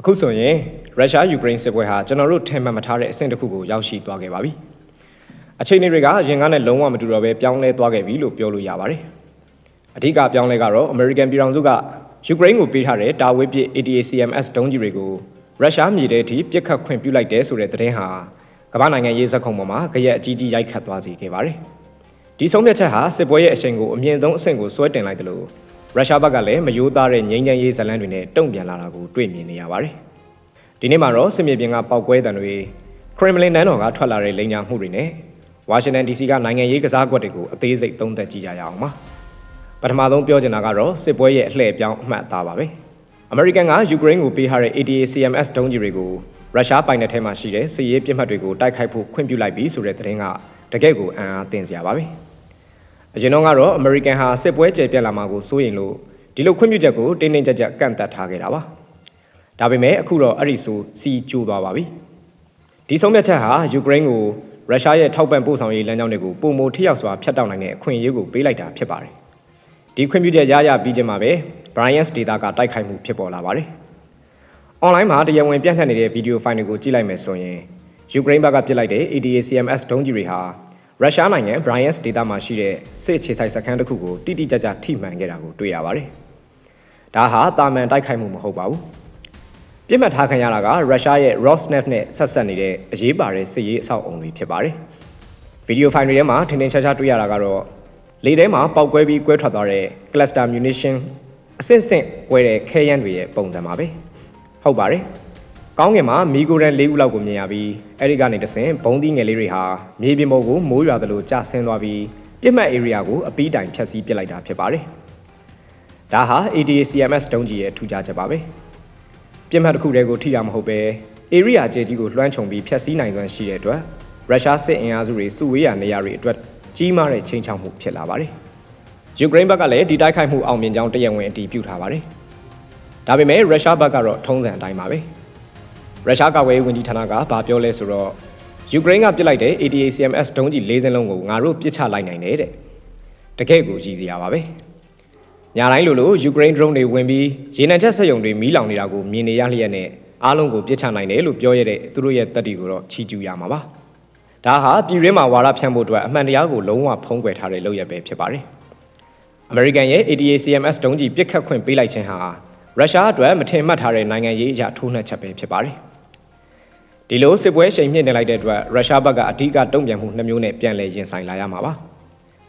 အခုဆိုရင်ရုရှားယူကရိန်းစစ်ပွဲဟာကျွန်တော်တို့ထင်မှတ်မထားတဲ့အဆင့်တစ်ခုကိုရောက်ရှိသွားခဲ့ပါပြီ။အခြေအနေတွေကရင်ကနဲ့လုံးဝမတူတော့ပဲပြောင်းလဲသွားခဲ့ပြီလို့ပြောလို့ရပါတယ်။အဓိကပြောင်းလဲကတော့ American ပြည်ထောင်စုကယူကရိန်းကိုပေးထားတဲ့တာဝေးပစ် ATACMS ဒုံးကျည်တွေကိုရုရှားမြေထဲထိပစ်ခတ်ခွင့်ပြုလိုက်တယ်ဆိုတဲ့သတင်းဟာကမ္ဘာနိုင်ငံရေးစက်ခုံပေါ်မှာကြရက်အကြီးကြီးရိုက်ခတ်သွားစေခဲ့ပါတယ်။ဒီဆုံးဖြတ်ချက်ဟာစစ်ပွဲရဲ့အရှိန်ကိုအမြင့်ဆုံးအဆင့်ကိုဆွဲတင်လိုက်တယ်လို့ ရုရှားဘက်ကလည်းမယိုးသားတဲ့ငြိမ်းချမ်းရေးဇလန်းတွေနဲ့တုံ့ပြန်လာတာကိုတွေ့မြင်နေရပါတယ်။ဒီနေ့မှာတော့စစ်မြေပြင်ကပောက်ကွဲတံတွေခရမလင်နန်းတော်ကထွက်လာတဲ့လိန်ညာမှုတွေနဲ့ဝါရှင်တန် DC ကနိုင်ငံရေးကစားကွက်တွေကိုအသေးစိတ်သုံးသပ်ကြည့်ကြရအောင်ပါ။ပထမဆုံးပြောချင်တာကတော့စစ်ပွဲရဲ့အလှည့်ပြောင်းအမှတ်အသားပါပဲ။ American ကယူကရိန်းကိုပေးထားတဲ့ ATACMS ဒုံးကျည်တွေကိုရုရှားပိုင်နယ်ထဲမှာရှိတဲ့စစ်ရေးပြစ်မှတ်တွေကိုတိုက်ခိုက်ဖို့ခွင့်ပြုလိုက်ပြီဆိုတဲ့သတင်းကတကယ့်ကိုအံ့အားသင့်စရာပါပဲ။ အရင်တော့ကတော့ American ဟာစစ်ပွဲကျယ်ပြန့်လာမှာကိုစိုးရိမ်လို့ဒီလိုခွင့်ပြုချက်ကိုတင်းတင်းကြပ်ကြပ်ကန့်သတ်ထားခဲ့တာပါဒါပေမဲ့အခုတော့အဲ့ဒီဆိုစီကျိုးသွားပါပြီဒီဆုံးဖြတ်ချက်ဟာယူကရိန်းကိုရုရှားရဲ့ထောက်ပံ့ပို့ဆောင်ရေးလမ်းကြောင်းတွေကိုပုံမထိရောက်စွာဖျက်တောက်နိုင်တဲ့အခွင့်အရေးကိုပေးလိုက်တာဖြစ်ပါတယ်ဒီခွင့်ပြုချက်ရရပြီးချင်းမှာပဲ Brian's data ကတိုက်ခိုက်မှုဖြစ်ပေါ်လာပါတယ်။ online မှာတရားဝင်ပြန့်နှံ့နေတဲ့ဗီဒီယိုဖိုင်တွေကိုကြည့်လိုက်မယ်ဆိုရင်ယူကရိန်းဘက်ကပြစ်လိုက်တဲ့ ADACMS ဒုံးကျည်တွေဟာ ရုရှားနိုင်ငံ Bryansk ဒေသမှာရှိတဲ့စစ်အခြေဆိုင်စခန်းတစ်ခုကိုတိတိကျကျထိမှန်ခဲ့တာကိုတွေ့ရပါတယ်။ဒါဟာတာမန်တိုက်ခိုက်မှုမဟုတ်ပါဘူး။ပြစ်မှတ်ထားခံရတာကရုရှားရဲ့ Rosneft နဲ့ဆက်ဆက်နေတဲ့အရေးပါတဲ့စစ်ရေးအဆောက်အုံတွေဖြစ်ပါတယ်။ဗီဒီယိုဖိုင်တွေထဲမှာထင်ထင်ရှားရှားတွေ့ရတာကတော့လေထဲမှာပောက်ကွဲပြီးကွဲထွက်သွားတဲ့ cluster munition အဆင့်ဆင့်ကွဲတဲ့ခဲယမ်းတွေရဲ့ပုံစံပါပဲ။ဟုတ်ပါတယ်။ ကောင်းကင်မှာမီဂိုရန်၄ခုလောက်ကိုမြင်ရပြီးအဲ့ဒီကနေတဆင်ဘုံသီးငယ်လေးတွေဟာမြေပြင်ပေါ်ကိုမိုးရွာသလိုကျဆင်းသွားပြီးပြစ်မှတ် area ကိုအပီးတိုင်ဖျက်ဆီးပစ်လိုက်တာဖြစ်ပါတယ်။ဒါဟာ ADACMS တုံးကြီးရဲ့ထူးခြားချက်ပါပဲ။ပြစ်မှတ်တစ်ခုတည်းကိုထိတာမဟုတ်ပဲ area ကျဲကြီးကိုလွှမ်းခြုံပြီးဖျက်ဆီးနိုင်စွမ်းရှိတဲ့အတွက်ရုရှားစစ်အင်အားစုတွေစုဝေးရာနေရာတွေအတွက်ကြီးမားတဲ့ချိန်ချောက်မှုဖြစ်လာပါတယ်။ယူကရိန်းဘက်ကလည်းဒီတိုက်ခိုက်မှုအောင်မြင်ကြောင်းတရက်ဝင်အတည်ပြုထားပါတယ်။ဒါပေမဲ့ရုရှားဘက်ကတော့ထုံးစံအတိုင်းပါပဲ။ ရုရှားကာကွယ်ရေးဝန်ကြီးဌာနကဘာပြောလဲဆိုတော့ယူကရိန်းကပစ်လိုက်တဲ့ ATACMS ဒုံးကျည်၄စင်းလုံးကိုငါတို့ပစ်ချလိုက်နိုင်တယ်တဲ့တကယ့်ကိုရည်စရာပါပဲညာတိုင်းလိုလိုယူကရိန်း drone တွေဝင်ပြီးရေနံချက်စက်ရုံတွေမီးလောင်နေတာကိုမြင်နေရလျက်နဲ့အားလုံးကိုပစ်ချနိုင်တယ်လို့ပြောရတဲ့သူတို့ရဲ့တက်တီကိုတော့ချီးကျူးရမှာပါဒါဟာပြည်ရင်းမှာဝါရဖြန့်ဖို့အတွက်အမှန်တရားကိုလုံးဝဖုံးကွယ်ထားတဲ့လုပ်ရပဲဖြစ်ပါတယ်အမေရိကန်ရဲ့ ATACMS ဒုံးကျည်ပစ်ခတ်ခွင့်ပေးလိုက်ခြင်းဟာရုရှားအတွက်မထင်မှတ်ထားတဲ့နိုင်ငံရေးအရာထိုးနှက်ချက်ပဲဖြစ်ပါတယ် ဒီလိုစစ်ပွဲရှိန်မြင့်နေလိုက်တဲ့အတွက်ရုရှားဘက်ကအဓိကတုံ့ပြန်မှုနှစ်မျိုးနဲ့ပြန်လည်ရင်ဆိုင်လာရမှာပါ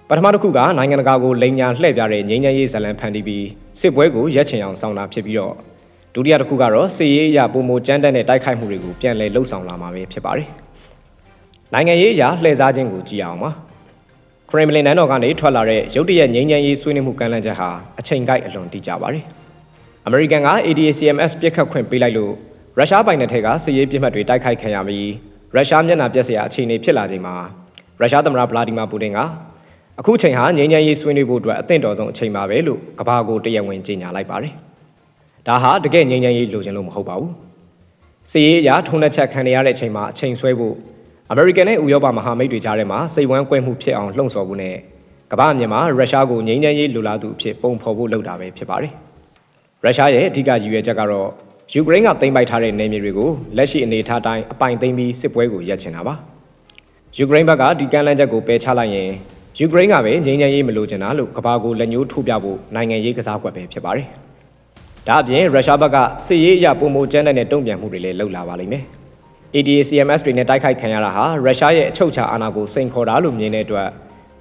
ပထမတစ်ခုကနိုင်ငံတကာကိုလိန်ညာလှည့်ပြတဲ့ငြိမ်းချမ်းရေးဇလံဖန်တီးပြီးစစ်ပွဲကိုရက်ချင်အောင်ဆောင်တာဖြစ်ပြီးတော့ဒုတိယတစ်ခုကတော့စစ်ရေးအရာပုံမကြမ်းတမ်းတဲ့တိုက်ခိုက်မှုတွေကိုပြန်လည်လှုပ်ဆောင်လာမှာပဲဖြစ်ပါတယ်နိုင်ငံရေးအရာလှည့်စားခြင်းကိုကြည့်အောင်ပါခရမလင်နန်းတော်ကနေထွက်လာတဲ့ရုတ်တရက်ငြိမ်းချမ်းရေးဆွေးနွေးမှုကမ်းလှမ်းချက်ဟာအချိန်ကိုက်အလွန်တိကျပါတယ်အမေရိကန်က ADACMS ပြစ်ခတ်ခွင့်ပေးလိုက်လို့ ရုရှားပိုင်နယ်ထက်ကစစ်ရေးပြစ်မှတ်တွေတိုက်ခိုက်ခံရပြီးရုရှားမျက်နှာပြက်စရာအခြေအနေဖြစ်လာချိန်မှာရုရှားသမ္မတဗလာဒီမာပူတင်ကအခုချိန်ဟာငြိမ်းချမ်းရေးဆွေးနွေးဖို့အတွက်အသင့်တော်ဆုံးအချိန်ပါပဲလို့ကမ္ဘာကိုတရားဝင်ကြေညာလိုက်ပါတယ်။ဒါဟာတကယ်ငြိမ်းချမ်းရေးလိုချင်လို့မဟုတ်ပါဘူး။စစ်ရေးအရာထုံးနှက်ချက်ခံရတဲ့အချိန်မှာအချိန်ဆွဲဖို့အမေရိကန်နဲ့ဥရောပမဟာမိတ်တွေကြားထဲမှာစိတ်ဝမ်းကွဲမှုဖြစ်အောင်လှုံ့ဆော်ဖို့နဲ့ကမ္ဘာမြေမှာရုရှားကိုငြိမ်းချမ်းရေးလိုလားသူအဖြစ်ပုံဖော်ဖို့လုပ်တာပဲဖြစ်ပါတယ်။ရုရှားရဲ့အဓိကရည်ရွယ်ချက်ကတော့ ယူကရိန်းကသိမ်းပိုက်ထားတဲ့နယ်မြေတွေကိုလက်ရှိအနေအထားတိုင်းအပိုင်သိမ်းပြီးစစ်ပွဲကိုရပ်ချင်တာပါယူကရိန်းဘက်ကဒီကမ်းလှမ်းချက်ကိုပယ်ချလိုက်ရင်ယူကရိန်းကပဲငြိမ်းချမ်းရေးမလိုချင်တာလို့ကမ္ဘာကိုလက်ညှိုးထိုးပြဖို့နိုင်ငံရေးကစားကွက်ပဲဖြစ်ပါတယ်ဒါအပြင်ရုရှားဘက်ကစစ်ရေးအရပုံမိုကျန်းတဲ့တုံ့ပြန်မှုတွေလည်းလှုပ်လာပါလိမ့်မယ် ADACMS တွေနဲ့တိုက်ခိုက်ခံရတာဟာရုရှားရဲ့အချုပ်ချာအာဏာကိုစိန်ခေါ်တာလို့မြင်တဲ့အတွက်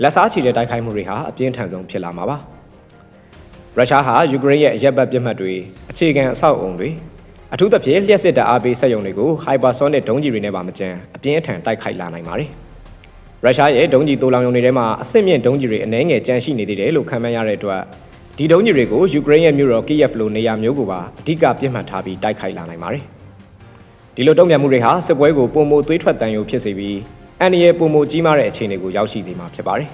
လက်စားချီတဲ့တိုက်ခိုက်မှုတွေဟာအပြင်းထန်ဆုံးဖြစ်လာမှာပါရုရှားဟာယူကရိန်းရဲ့အရက်ဘတ်ပြစ်မှတ်တွေအခြေခံအဆောက်အုံတွေ အထူးသဖြင့်လျှက်စစ်တပ်အားပေးစက်ရုံတွေကို hypersonic ဒုံးကျည်တွေနဲ့ပါမကျန်အပြင်းအထန်တိုက်ခိုက်လာနိုင်ပါတယ်။ရုရှားရဲ့ဒုံးကျည်တိုးလောင်ရုံတွေထဲမှာအဆင့်မြင့်ဒုံးကျည်တွေအနည်းငယ်ကျန်ရှိနေသေးတယ်လို့ခန့်မှန်းရတဲ့အတွက်ဒီဒုံးကျည်တွေကိုယူကရိန်းရဲ့မြို့တော်ကီယက်လိုနေရာမျိုးကိုပါအဓိကပြစ်မှတ်ထားပြီးတိုက်ခိုက်လာနိုင်ပါတယ်။ဒီလိုတုံ့ပြန်မှုတွေဟာစစ်ပွဲကိုပုံမသွေးထွက်တန်ရုံဖြစ်စေပြီးအန်ဒီရဲ့ပုံမကြီးမားတဲ့အခြေအနေကိုရောက်ရှိစေမှာဖြစ်ပါတယ်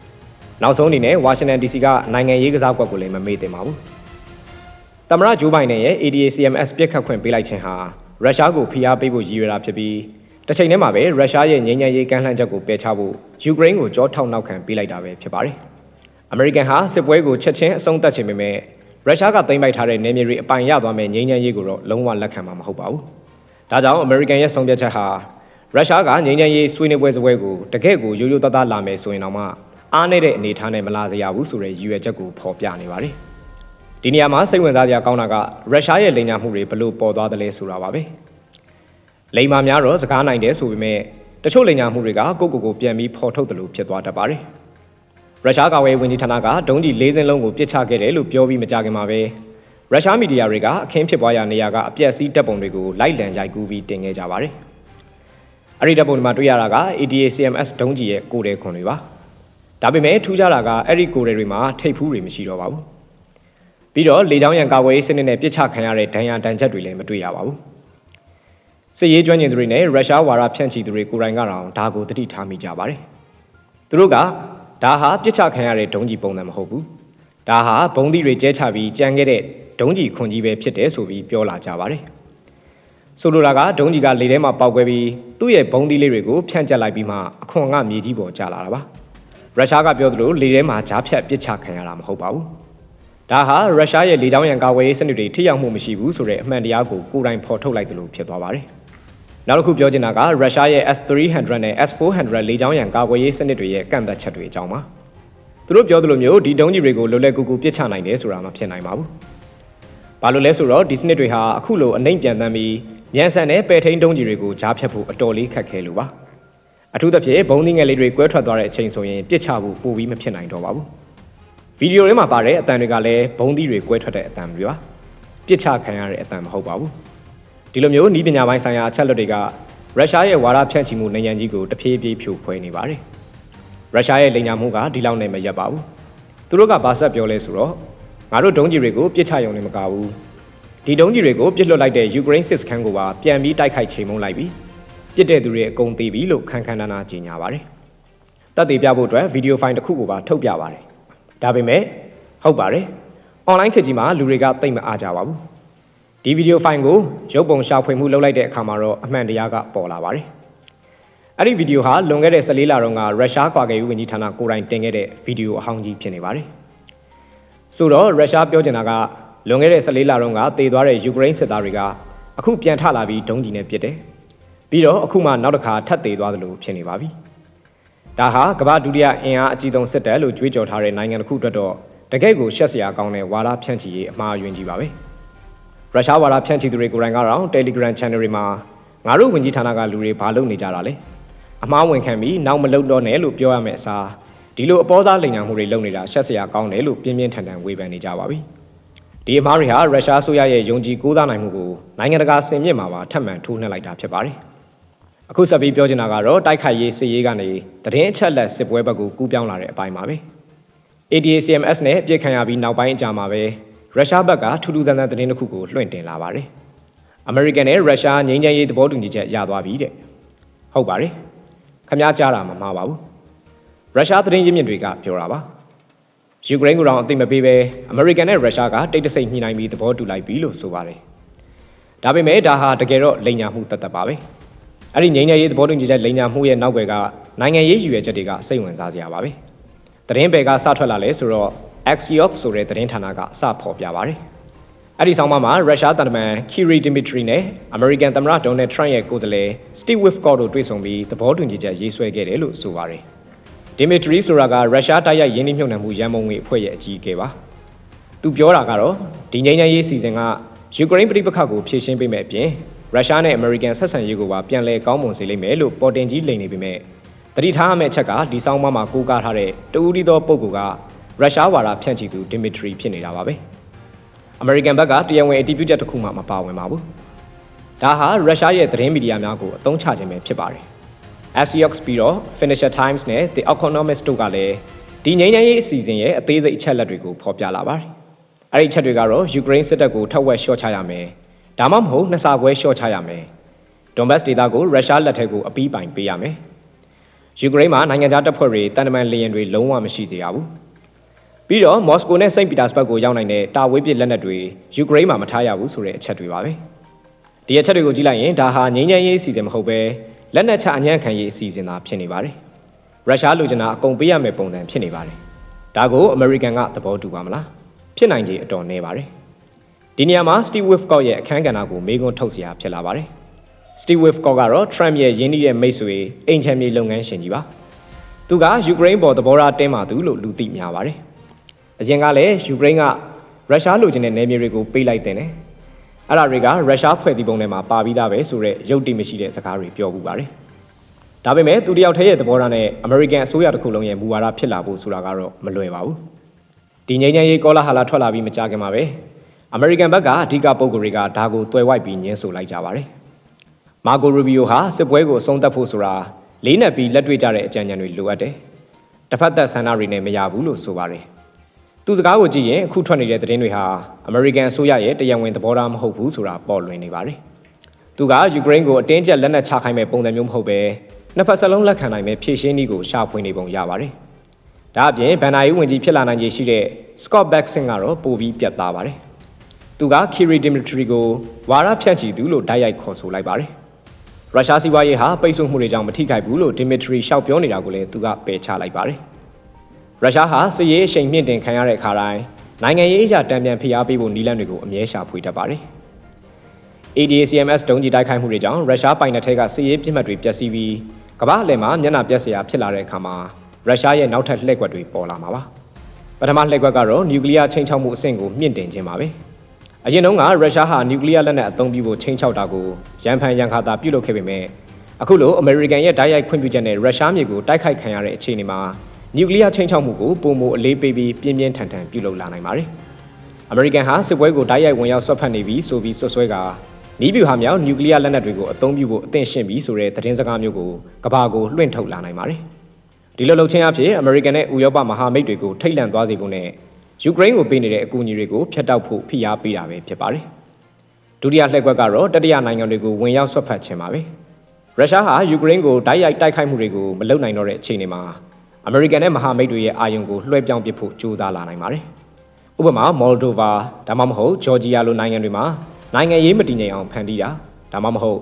။နောက်ဆုံးအနေနဲ့ဝါရှင်တန် DC ကနိုင်ငံရေးကစားကွက်ကိုလည်းမမေ့သင့်ပါဘူး။ သမ္မတဂျိုးဘိုင်ဒန်ရဲ့ ADACMS ပြစ်ခတ်ခွင့်ပေးလိုက်ခြင်းဟာရုရှားကိုဖိအားပေးဖို့ရည်ရွယ်တာဖြစ်ပြီးတစ်ချိန်တည်းမှာပဲရုရှားရဲ့ငြိမ်းချမ်းရေးကမ်းလှမ်းချက်ကိုပယ်ချဖို့ယူကရိန်းကိုကြောထောက်နောက်ခံပေးလိုက်တာပဲဖြစ်ပါတယ်။အမေရိကန်ဟာစစ်ပွဲကိုချက်ချင်းအဆုံးသတ်ခြင်းပေမဲ့ရုရှားကသိမ်းပိုက်ထားတဲ့နေမြေတွေအပိုင်ရသွားမဲ့ငြိမ်းချမ်းရေးကိုတော့လုံးဝလက်ခံမှာမဟုတ်ပါဘူး။ဒါကြောင့်အမေရိကန်ရဲ့ဆုံးဖြတ်ချက်ဟာရုရှားကငြိမ်းချမ်းရေးဆွေးနွေးပွဲစပွဲကိုတကယ့်ကိုရိုးရိုးသားသားလာမယ်ဆိုရင်တော့မှအားနေတဲ့အနေအထားနဲ့မလာစရာဘူးဆိုတဲ့ရည်ရွယ်ချက်ကိုဖော်ပြနေပါတယ်။ ဒီနေရာမှာစိတ်ဝင်စားစရာကောင်းတာကရုရှားရဲ့လိမ်ညာမှုတွေဘလို့ပေါ်သွားတယ်လဲဆိုတာပါပဲ။လိမ်မာများတော့စကားနိုင်တယ်ဆိုပေမဲ့တချို့လိမ်ညာမှုတွေကကိုယ့်ကိုယ်ကိုပြန်ပြီးဖော်ထုတ်တယ်လို့ဖြစ်သွားတတ်ပါတယ်။ရုရှားကာဝေးဝန်ကြီးဌာနကဒုံးကျည်၄စင်းလုံးကိုပစ်ချခဲ့တယ်လို့ပြောပြီးမကြခင်မှာပဲရုရှားမီဒီယာတွေကအခင်းဖြစ်ပွားရာနေရာကအပြက်စီးတပ်ပုံတွေကိုလိုက်လံရိုက်ကူးပြီးတင်ခဲ့ကြပါတယ်။အဲ့ဒီတပ်ပုံတွေမှာတွေ့ရတာက ADACMS ဒုံးကျည်ရဲ့ကိုယ်တဲခွန်တွေပါ။ဒါပေမဲ့ထူးခြားတာကအဲ့ဒီကိုယ်တဲတွေမှာထိပ်ဖူးတွေမရှိတော့ပါဘူး။ ပြီးတော့လေကြောင်းရန်ကာကွယ်ရေးစနစ်နဲ့ပစ်ချခံရတဲ့ဒဏ်ရာတန်ချက်တွေလည်းမတွေ့ရပါဘူး။စစ်ရေးကျွမ်းကျင်သူတွေနဲ့ရုရှားဝါဒဖြန့်ချီသူတွေကိုယ်တိုင်ကတော့ဒါကိုသတိထားမိကြပါတယ်။သူတို့ကဒါဟာပစ်ချခံရတဲ့ဒုံးကျည်ပုံစံမဟုတ်ဘူး။ဒါဟာဘုံသီးတွေကျဲချပြီးကြံခဲ့တဲ့ဒုံးကျည်ခွန်ကြီးပဲဖြစ်တယ်ဆိုပြီးပြောလာကြပါတယ်။ဆိုလိုတာကဒုံးကျည်ကလေထဲမှာပေါက်ကွဲပြီးသူ့ရဲ့ဘုံသီးလေးတွေကိုဖြန့်ကျက်လိုက်ပြီးမှအခွန်ကမြေကြီးပေါ်ကျလာတာပါ။ရုရှားကပြောသလိုလေထဲမှာဂျားဖြတ်ပစ်ချခံရတာမဟုတ်ပါဘူး။ ဒါဟာရုရှားရဲ့လေကြောင်းရန်ကာကွယ်ရေးစနစ်တွေထိရောက်မှုမရှိဘူးဆိုတဲ့အမှန်တရားကိုကိုယ်တိုင်ဖော်ထုတ်လိုက်တယ်လို့ဖြစ်သွားပါတယ်။နောက်တစ်ခုပြောချင်တာကရုရှားရဲ့ S300 နဲ့ S400 လေကြောင်းရန်ကာကွယ်ရေးစနစ်တွေရဲ့ကန့်သက်ချက်တွေအကြောင်းပါ။သူတို့ပြောသလိုမျိုးဒီဒုံးကြီးတွေကိုလွယ်လွယ်ကူကူပစ်ချနိုင်တယ်ဆိုတာမဖြစ်နိုင်ပါဘူး။ဘာလို့လဲဆိုတော့ဒီစနစ်တွေဟာအခုလိုအနှိမ့်ပြန်တမ်းပြီးမြန်ဆန်တဲ့ပယ်ထိန်ဒုံးကြီးတွေကိုကြားဖြတ်ဖို့အတော်လေးခက်ခဲလို့ပါ။အထူးသဖြင့်ဘုံသီးငယ်လေးတွေကွဲထွက်သွားတဲ့အချိန်ဆိုရင်ပစ်ချဖို့ပိုပြီးမဖြစ်နိုင်တော့ပါဘူး။ ဗီဒီယိုထဲမှာပါတဲ့အတန်တွေကလည်းဘုံသီးတွေကွဲထွက်တဲ့အတန်တွေပါ။ပစ်ချခံရတဲ့အတန်မဟုတ်ပါဘူး။ဒီလိုမျိုးဤပညာပိုင်းဆိုင်ရာအချက်လက်တွေကရုရှားရဲ့ဝါဒဖြန့်ချီမှုနိုင်ငံကြီးကိုတဖြည်းဖြည်းဖြိုခွဲနေပါတယ်။ရုရှားရဲ့လိမ်ညာမှုကဒီလောက်နဲ့မရက်ပါဘူး။သူတို့ကဘာဆက်ပြောလဲဆိုတော့ငါတို့ဒုံးကြီးတွေကိုပြစ်ချရုံနဲ့မကဘူးဒီဒုံးကြီးတွေကိုပြစ်လွတ်လိုက်တဲ့ယူကရိန်းစစ်စခန်းကိုပါပြန်ပြီးတိုက်ခိုက်ချိန်မုံလိုက်ပြီးပြစ်တဲ့သူတွေအကုန်သေးပြီလို့ခန်းခန်းနာနာကြေညာပါတယ်တပ်သေးပြဖို့အတွက်ဗီဒီယိုဖိုင်တစ်ခုကိုပါထုတ်ပြပါတယ် ဒါပေမဲ့ဟုတ်ပါတယ်အွန်လိုင်းခေတ်ကြီးမှာလူတွေကသိမ့်မအားကြပါဘူးဒီဗီဒီယိုဖိုင်ကိုရုပ်ပုံရှာဖွေမှုလုပ်လိုက်တဲ့အခါမှာတော့အမှန်တရားကပေါ်လာပါတယ်အဲ့ဒီဗီဒီယိုဟာလွန်ခဲ့တဲ့14လတုန်းကရုရှားကွာကယ်ရေးဝန်ကြီးဌာနကိုယ်တိုင်တင်ခဲ့တဲ့ဗီဒီယိုအဟောင်းကြီးဖြစ်နေပါတယ်ဆိုတော့ရုရှားပြောချင်တာကလွန်ခဲ့တဲ့14လတုန်းကတည်သွားတဲ့ယူကရိန်းစစ်သားတွေကအခုပြန်ထလာပြီးဒုံးကျည်နဲ့ပစ်တယ်။ပြီးတော့အခုမှနောက်တစ်ခါထပ်တည်သွားသလိုဖြစ်နေပါပြီ။ ဒါဟာကမ္ဘာဒုတိယအင်အားအကြီးဆုံးစစ်တပ်လို့ကြွေးကြော်ထားတဲ့နိုင်ငံတစ်ခုအတွက်တော့တကယ့်ကိုရှက်စရာကောင်းတဲ့ဝါဒဖြန့်ချီရေးအမှားအယွင်းကြီးပါပဲ။ရုရှားဝါဒဖြန့်ချီသူတွေကိုယ်တိုင်ကတော့ Telegram Channel တွေမှာငါတို့ဝင်ကြီးဌာနကလူတွေဘာလုပ်နေကြတာလဲ။အမှားဝင်ခံပြီးနောက်မလုပ်တော့နဲ့လို့ပြောရမယ့်အစားဒီလိုအပေါ်သားလိန်ညာမှုတွေလုပ်နေတာရှက်စရာကောင်းတယ်လို့ပြင်းပြင်းထန်ထန်ဝေဖန်နေကြပါပြီ။ဒီအမှားတွေဟာရုရှားဆိုရရဲ့ယုံကြည်ကိုးစားနိုင်မှုကိုနိုင်ငံတကာစင်မြင့်မှာပါထပ်မံထိုးနှက်လိုက်တာဖြစ်ပါတယ်။ အခုဆက်ပြီးပြောချင်တာကတော့တိုက်ခိုက်ရေးစစ်ရေးကနေသတင်းအချက်လက်စစ်ပွဲဘက်ကိုကူးပြောင်းလာတဲ့အပိုင်းပါပဲ။ ADACMS နဲ့အပြစ်ခံရပြီးနောက်ပိုင်းအကြာမှာပဲရုရှားဘက်ကထူးထူးဆန်းဆန်းသတင်းတစ်ခုကိုလွှင့်တင်လာပါတယ်။ American နဲ့ရုရှားငြိမ်းချမ်းရေးသဘောတူညီချက်ရသွားပြီတဲ့။ဟုတ်ပါတယ်။ခမားကြားတာမမှားပါဘူး။ရုရှားသတင်းရင်းမြစ်တွေကပြောတာပါ။ယူကရိန်းကိုတော့အသိမပေးပဲအမေရိကန်နဲ့ရုရှားကတိတ်တဆိတ်ညှိနှိုင်းပြီးသဘောတူလိုက်ပြီလို့ဆိုပါတယ်။ဒါပေမဲ့ဒါဟာတကယ်တော့လိန်ညာမှုတသက်ပါပဲ။ အဲ့ဒီငြိမ်းချမ်းရေးသဘောတူညီချက်လိန်ညာမှုရဲ့နောက်ွယ်ကနိုင်ငံရေးရည်ရွယ်ချက်တွေကစိတ်ဝင်စားစရာပါပဲ။သတင်းပေကစထွက်လာလဲဆိုတော့ Axios ဆိုတဲ့သတင်းဌာနကအစဖော်ပြပါတယ်။အဲ့ဒီဆောင်းပါးမှာရုရှားတန်တမန် Kiri Dmitry နဲ့ American သမ္မတ Donald Trump ရဲ့ကိုယ်စားလှယ် Steve Witkoff တို့တွေ့ဆုံပြီးသဘောတူညီချက်ရေးဆွဲခဲ့တယ်လို့ဆိုပါတယ်။ Dmitry ဆိုတာကရုရှားတိုက်ရိုက်ရင်းနှီးမြှုပ်နှံမှုရန်ပုံငွေအဖွဲ့ရဲ့အကြီးအကဲပါ။သူပြောတာကတော့ဒီငြိမ်းချမ်းရေးစီစဉ်ကယူကရိန်းပြည်ပခတ်ကိုဖြည့်ရှင်းပေးမဲ့အပြင် ရုရှားနဲ့အမေရိကန်ဆက်ဆံရေးကိုပါပြန်လည်ကောင်းမွန်စေလိမ့်မယ်လို့ပေါ်တင်ကြီးလိန်နေပေမဲ့တတိထားရမယ့်အချက်ကဒီဆောင်းပါးမှာကိုးကားထားတဲ့တူဦးဒီသောပုဂ္ဂိုလ်ကရုရှားဝါဒဖြန့်ချီသူဒီမီထရီဖြစ်နေတာပါပဲအမေရိကန်ဘက်ကတရားဝင်အတည်ပြုချက်တစ်ခုမှမပါဝင်ပါဘူးဒါဟာရုရှားရဲ့သတင်းမီဒီယာများကိုအသုံးချခြင်းပဲဖြစ်ပါတယ် Axios ပြီးတော့ Financial Times နဲ့ The Economist တို့ကလည်းဒီငြိမ်းချမ်းရေးအစီအစဉ်ရဲ့အသေးစိတ်အချက်လက်တွေကိုဖော်ပြလာပါတယ်အဲ့ဒီအချက်တွေကတော့ယူကရိန်းစစ်တပ်ကိုထောက်ဝက်ရှော့ချရမယ် ဒါမှမဟုတ်နှစ်ဆခွဲရှော့ချရမယ်ဒွန်ဘတ်ဒေသကိုရုရှားလက်ထက်ကိုအပီးပိုင်ပေးရမယ်ယူကရိန်းမှာနိုင်ငံခြားတပ်ဖွဲ့တွေတန်တမန်လေယာဉ်တွေလုံးဝမရှိစေရဘူးပြီးတော့မော်စကိုနဲ့စိန့်ပီတာစဘတ်ကိုရောက်နိုင်တဲ့တာဝေးပစ်လက်နက်တွေယူကရိန်းမှာမထားရဘူးဆိုတဲ့အချက်တွေပါပဲဒီအချက်တွေကိုကြည့်လိုက်ရင်ဒါဟာငြိမ်းချမ်းရေးအစီအစဉ်မဟုတ်ပဲလက်နက်ချအညံ့ခံရေးအစီအစဉ်သာဖြစ်နေပါတယ်ရုရှားလူချင်တာအကုန်ပေးရမယ့်ပုံစံဖြစ်နေပါတယ်ဒါကိုအမေရိကန်ကသဘောတူပါမလားဖြစ်နိုင်ခြေအတော်နည်းပါတယ် ဒီနေရာမှာ Steve Witkoff ရဲ့အခန်းကဏ္ဍကိုမေးခွန်းထုတ်စရာဖြစ်လာပါတယ် Steve Witkoff ကတော့ Trump ရဲ့ရင်းနှီးတဲ့မိတ်ဆွေအိမ်ချမ်းမြေလုပ်ငန်းရှင်ကြီးပါသူကယူကရိန်းပေါ်သဘောထားတင်းမာသူလို့လူသိများပါတယ်အရင်ကလည်းယူကရိန်းကရုရှားလိုချင်တဲ့နယ်မြေတွေကိုပေးလိုက်တဲ့တယ်အဲ့ဒါတွေကရုရှားဖွဲ့စည်းပုံထဲမှာပါပြီးသားပဲဆိုတော့ရုပ်တိမရှိတဲ့စကားတွေပြောမှုပါတယ်ဒါပေမဲ့သူတယောက်တည်းရဲ့သဘောထားနဲ့အမေရိကန်အစိုးရတစ်ခုလုံးရဲ့မူဝါဒဖြစ်လာဖို့ဆိုတာကတော့မလွယ်ပါဘူးဒီငြိမ်းချမ်းရေးကောလာဟလာထွက်လာပြီးမကြခင်မှာပဲ အမေရိကန်ဘက်ကအဓိကပုံကိုယ်တွေကဒါကိုတွယ်ဝိုက်ပြီးညှင်းဆိုလိုက်ကြပါတယ်မာကိုရူဘီယိုဟာစစ်ပွဲကိုအဆုံးသတ်ဖို့ဆိုတာလေးနက်ပြီးလက်တွေ့ကြတဲ့အကြံဉာဏ်တွေလိုအပ်တယ်တစ်ဖက်သက်ဆန္ဒတွေနဲ့မရဘူးလို့ဆိုပါတယ်သူစကားကိုကြည့်ရင်အခုထွက်နေတဲ့သတင်းတွေဟာအမေရိကန်အစိုးရရဲ့တရားဝင်သဘောထားမဟုတ်ဘူးဆိုတာပေါ်လွင်နေပါတယ်သူကယူကရိန်းကိုအတင်းကျပ်လက်နက်ချခိုင်းမဲ့ပုံစံမျိုးမဟုတ်ပဲနှစ်ဖက်စလုံးလက်ခံနိုင်မဲ့ဖြည့်ရှင်းနည်းကိုရှာဖွေနေပုံရပါတယ်။ဒါအပြင်ဗန်နာယီဝင်ကြီးဖြစ်လာနိုင်ခြေရှိတဲ့ Scott Baxson ကတော့ပိုပြီးပြတ်သားပါတယ်။ သူက Kiri Dmitry ကိုဝါရဖြန့်ချီသူလို့တိုက်ရိုက်ခေါ်ဆိုလိုက်ပါတယ်။ရုရှားစီးပွားရေးဟာပိတ်ဆို့မှုတွေကြောင့်မထိခိုက်ဘူးလို့ Dmitry ရှောက်ပြောနေတာကိုလည်းသူကပယ်ချလိုက်ပါတယ်။ရုရှားဟာစစ်ရေးအရှိန်မြင့်တင်ခံရတဲ့အခါတိုင်းနိုင်ငံရေးအရာတံပြန်ဖိအားပေးဖို့နည်းလမ်းတွေကိုအမြဲရှာဖွေတတ်ပါတယ်။ ADACMS ဒုံးကျည်တိုက်ခိုက်မှုတွေကြောင့်ရုရှားပိုင်နယ်ထဲကစစ်ရေးပြစ်မှတ်တွေပျက်စီးပြီးကမ္ဘာအလယ်မှာမျက်နှာပြက်စရာဖြစ်လာတဲ့အခါမှာရုရှားရဲ့နောက်ထပ်လှည့်ကွက်တွေပေါ်လာမှာပါပထမလှည့်ကွက်ကတော့နျူကလ িয়ার ချိန်ချောက်မှုအဆင့်ကိုမြင့်တင်ခြင်းပါပဲ အရင်တုန်းကရုရှားဟာနျူကလ িয়ার လက်နက်အသုံးပြုဖို့ချိန်ချောက်တာကိုရန်ဖန်ရန်ခါသာပြုလုပ်ခဲ့ပေမဲ့အခုလိုအမေရိကန်ရဲ့ဓာတ်ရိုက်ခွင့်ပြုချက်နဲ့ရုရှားမြေကိုတိုက်ခိုက်ခံရတဲ့အခြေအနေမှာနျူကလ িয়ার ချိန်ချောက်မှုကိုပုံမအလေးပေးပြီးပြင်းပြင်းထန်ထန်ပြုလုပ်လာနိုင်ပါတယ်အမေရိကန်ဟာစစ်ပွဲကိုဓာတ်ရိုက်ဝင်ရောက်ဆွတ်ဖက်နေပြီးဆိုပြီးဆွဆွဲကနီးဗျူဟာမြောက်နျူကလ িয়ার လက်နက်တွေကိုအသုံးပြုဖို့အသင့်ရှင်းပြီးဆိုတဲ့သတင်းစကားမျိုးကိုကမ္ဘာကိုလွှင့်ထုတ်လာနိုင်ပါတယ်။ဒီလိုလှုပ်ခြင်းအဖြစ်အမေရိကန်နဲ့ဥရောပမဟာမိတ်တွေကိုထိတ်လန့်သွားစေဖို့နဲ့ ယူကရိန်းကိုပေးနေတဲ့အကူအညီတွေကိုဖျက်တောက်ဖို့ဖိအားပေးတာပဲဖြစ်ပါတယ်။ဒုတိယလှည့်ကွက်ကတော့တတိယနိုင်ငံတွေကိုဝင်ရောက်ဆွတ်ဖက်ခြင်းပါပဲ။ရုရှားဟာယူကရိန်းကိုတိုက်ရိုက်တိုက်ခိုက်မှုတွေကိုမလုပ်နိုင်တော့တဲ့အခြေအနေမှာအမေရိကန်နဲ့မဟာမိတ်တွေရဲ့အာရုံကိုလွှဲပြောင်းပစ်ဖို့ကြိုးစားလာနိုင်ပါတယ်။ဥပမာမော်လ်ဒိုဗာဒါမှမဟုတ်ဂျော်ဂျီယာလိုနိုင်ငံတွေမှာနိုင်ငံရေးမတည်ငြိမ်အောင်ဖန်တီးတာဒါမှမဟုတ်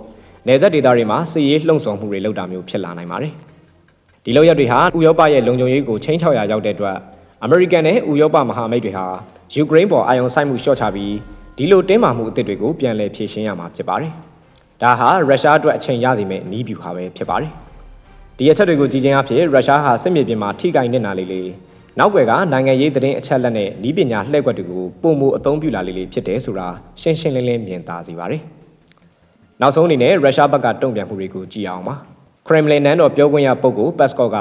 နယ်စပ်ဒေသတွေမှာစစ်ရေးလှုံ့ဆော်မှုတွေလုပ်တာမျိုးဖြစ်လာနိုင်ပါတယ်။ဒီလောက်ရက်တွေဟာဥရောပရဲ့လုံခြုံရေးကိုချင်းချောက်ရရောက်တဲ့အတွက် အမေရိကန်နဲ့ဥရောပမဟာမိတ်တွေဟာယူကရိန်းပေါ်အာရုံစိုက်မှုလျှော့ချပြီးဒီလိုတင်းမာမှုအသစ်တွေကိုပြန်လည်ဖြေရှင်းရမှာဖြစ်ပါတယ်။ဒါဟာရုရှားအတွက်အချိန်ရစီမဲ့နီးဗျူဟာပဲဖြစ်ပါတယ်။ဒီအချက်တွေကိုကြည့်ချင်းအဖြစ်ရုရှားဟာစစ်မြေပြင်မှာထိကိုင်နေတာလေးလေးနောက်ွယ်ကနိုင်ငံရေးသတင်းအချက်လက်နဲ့ဤပညာလှည့်ကွက်တွေကိုပုံမအသုံးပြုလာလေးလေးဖြစ်တယ်ဆိုတာရှင်းရှင်းလင်းလင်းမြင်သာစေပါတယ်။နောက်ဆုံးအနေနဲ့ရုရှားဘက်ကတုံ့ပြန်မှုတွေကိုကြည့်အောင်ပါ။ Kremlin နန်းတော်ပြောခွင့်ရပုဂ္ဂိုလ် Peskov က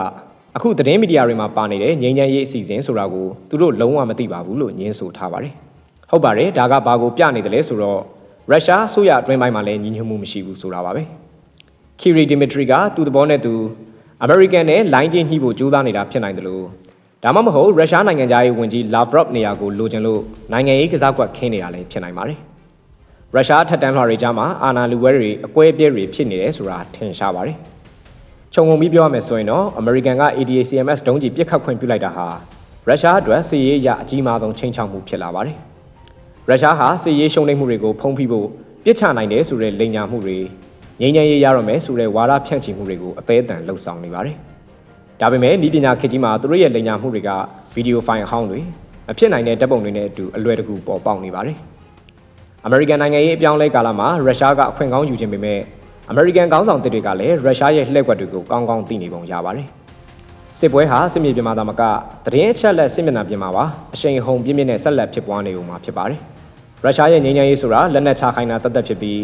အခုသတင်းမီဒီယာတွေမှာပါနေတဲ့ငြိမ်းချမ်းရေးအစီအစဉ်ဆိုတာကိုသူတို့လုံးဝမသိပါဘူးလို့ညင်းဆိုထားပါတယ်။ဟုတ်ပါတယ်ဒါကဘာကိုပြနေတယ်လဲဆိုတော့ရုရှားအစိုးရအတွင်းပိုင်းမှာလည်းညီညွတ်မှုမရှိဘူးဆိုတာပါပဲ။ Kiri Dmitry ကသူ့သဘောနဲ့သူအမေရိကန်နဲ့လိုင်းချင်းညှိဖို့ကြိုးစားနေတာဖြစ်နိုင်တယ်လို့ဒါမှမဟုတ်ရုရှားနိုင်ငံသားရေးဝန်ကြီးလာဗရော့နေရာကိုလိုချင်လို့နိုင်ငံရေးကစားကွက်ခင်းနေတာလည်းဖြစ်နိုင်ပါတယ်။ရုရှားထက်တန်းလွှာတွေကြားမှာအာဏာလူဝဲတွေအကွဲအပြဲတွေဖြစ်နေတယ်ဆိုတာထင်ရှားပါတယ်။ ခြုံငုံပြီးပြောရမယ်ဆိုရင်တော့အမေရိကန်က ADACMS ဒုံးကျည်ပစ်ခတ်ခွင့်ပြုလိုက်တာဟာရုရှားအတွက်စစ်ရေးအရအကြီးမားဆုံးချိန်ချောက်မှုဖြစ်လာပါတယ်။ရုရှားဟာစစ်ရေးရှုံးနိမ့်မှုတွေကိုဖုံးဖိဖို့ပြစ်ချနိုင်တယ်ဆိုတဲ့လိန်ညာမှုတွေငြိမ်းချမ်းရေးရတော့မယ်ဆိုတဲ့ဝါဒဖြန့်ချီမှုတွေကိုအသေးအံလှုံ့ဆော်နေပါတယ်။ဒါပေမဲ့ဤပညာခေတ်ကြီးမှာသူတို့ရဲ့လိမ်ညာမှုတွေကဗီဒီယိုဖိုင်အဟောင်းတွေမဖြစ်နိုင်တဲ့ဓာတ်ပုံတွေနဲ့အတူအလွယ်တကူပေါ်ပေါက်နေပါတယ်။အမေရိကန်နိုင်ငံရေးအပြောင်းလဲကာလမှာရုရှားကအခွင့်ကောင်းယူခြင်းပေမဲ့ အမေရိကန်ကောင်းဆောင်တွေကလည်းရုရှားရဲ့လှည့်ကွက်တွေကိုကောင်းကောင်းသိနေပုံရပါတယ်။စစ်ပွဲဟာစစ်မြေပြင်မှာသာမကတရင်အချက်လက်စစ်မျက်နှာပြင်မှာပါအရှိန်ဟုန်ပြင်းပြင်းနဲ့ဆက်လက်ဖြစ်ပွားနေုံမှာဖြစ်ပါတယ်။ရုရှားရဲ့ငြိမ်းချမ်းရေးဆိုတာလက်နက်ချခိုင်းတာတတ်တတ်ဖြစ်ပြီး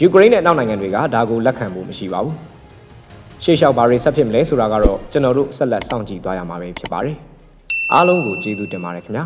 ယူကရိန်းနဲ့နောက်နိုင်ငံတွေကဒါကိုလက်ခံဖို့မရှိပါဘူး။ရှေ့လျှောက်ဘာတွေဆက်ဖြစ်မလဲဆိုတာကတော့ကျွန်တော်တို့ဆက်လက်စောင့်ကြည့်သွားရမှာပဲဖြစ်ပါတယ်အားလုံးကိုကျေးဇူးတင်ပါတယ်ခင်ဗျာ